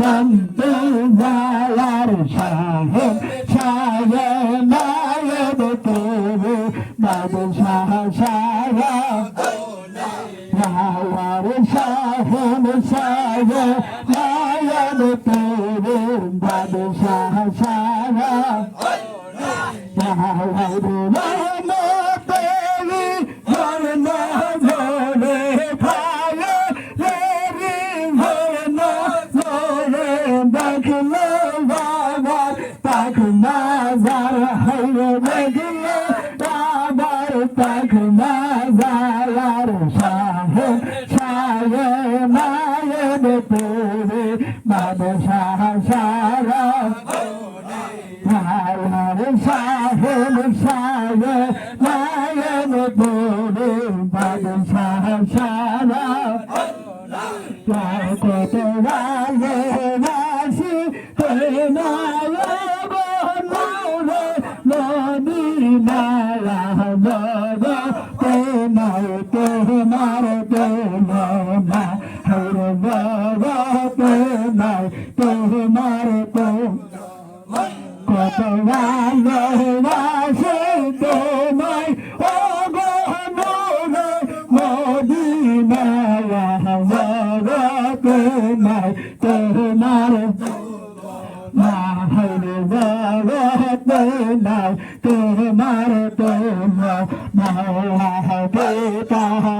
Bam, bam. Shahim Shah Mayan Tevir Bad Shah Shah Shah Jacote Valle Vasi Tenaya Bye.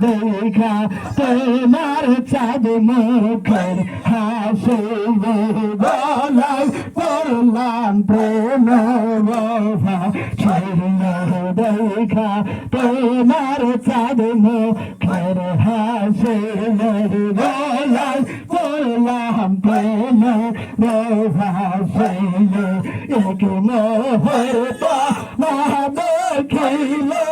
দেখা, তোমার চাঁদ মুখের হাসি বলাই পড়লাম প্রেম দেখা, তোমার চাঁদ মুখের হাসি বলাই পড়লাম প্রেম এক মোহরতা না দেখিলে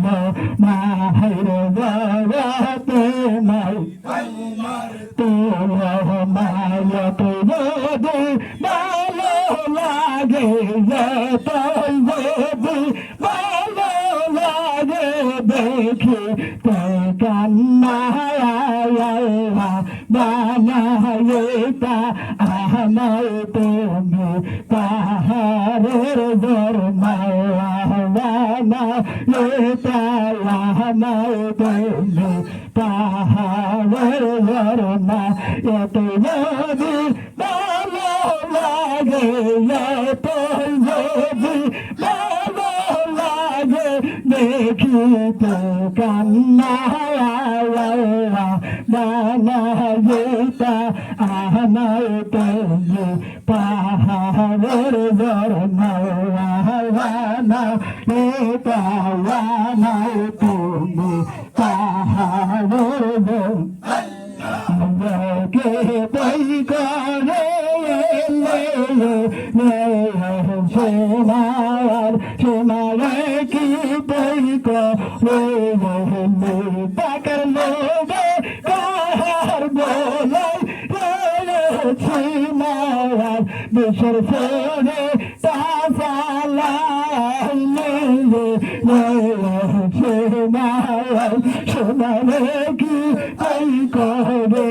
তোমার মায়া তোমার ভালো লাগে তোর ভালো লাগে দেখে তোর কান্নায়া বানাইতা আমার তুমি পাহাড়ের দরমায়া বানা আমার বন্ধু পাহাড়ের ঝরনা এত যদি ভালো লাগে, এত যদি ভালো লাগে, দেখি তো কান্না বানা যেটা আমার বন্ধু পাহাড়ের ঝরনা বানা এটা বানা তুমি পাহাড়ের কে বই করে সোনার সোনার কি বই করে টাকার লোভে কাহার বলে সোনে সোনার সোনার কি বই করে কে বই করে?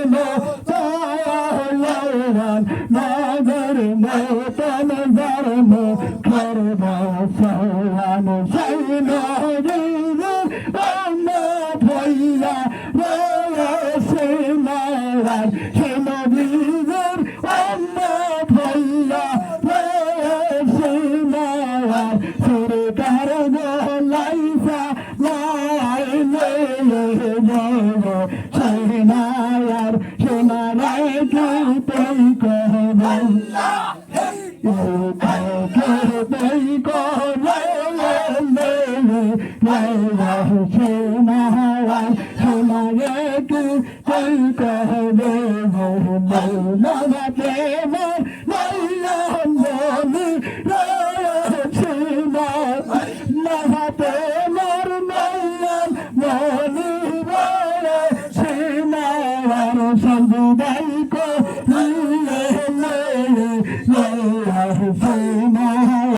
no, no. happen.